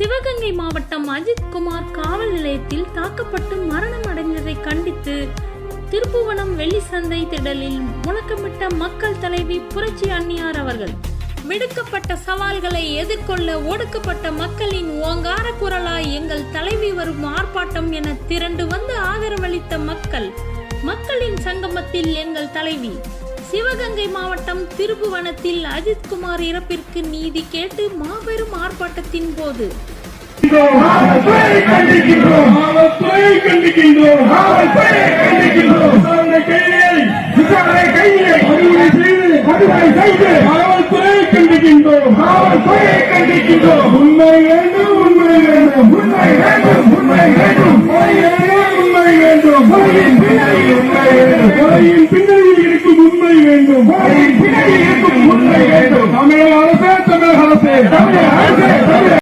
சிவகங்கை மாவட்டம் அஜித்குமார் காவல் நிலையத்தில் தாக்கப்பட்டு மரணம் அடைந்ததை கண்டித்து திருப்புவனம் வெள்ளிசந்தை திடலில் முழக்கமிட்ட மக்கள் தலைவி புரட்சி அன்னியார் அவர்கள். விடுக்கப்பட்ட சவால்களை எதிர்கொள்ள ஒடுக்கப்பட்ட மக்களின் ஓங்கார குரலாய் எங்கள் தலைவி வரும் ஆர்ப்பாட்டம் என திரண்டு வந்து ஆதரவளித்த மக்கள் மக்களின் சங்கமத்தில் எங்கள் தலைவி சிவகங்கை மாவட்டம் திருப்புவனத்தில் அஜித்குமார் இறப்பிற்கு நீதி கேட்டு மாபெரும் ஆர்ப்பாட்டத்தின் போது. உண்மை வேண்டும் உண்மை வேண்டும் உண்மை வேண்டும் உண்மை வேண்டும் உண்மை வேண்டும் உண்மை வேண்டும். வேண்டும் கொலையின் இருக்கும் உண்மை வேண்டும். தமிழக அரசே. தமிழக அரசே தமிழக அரசே.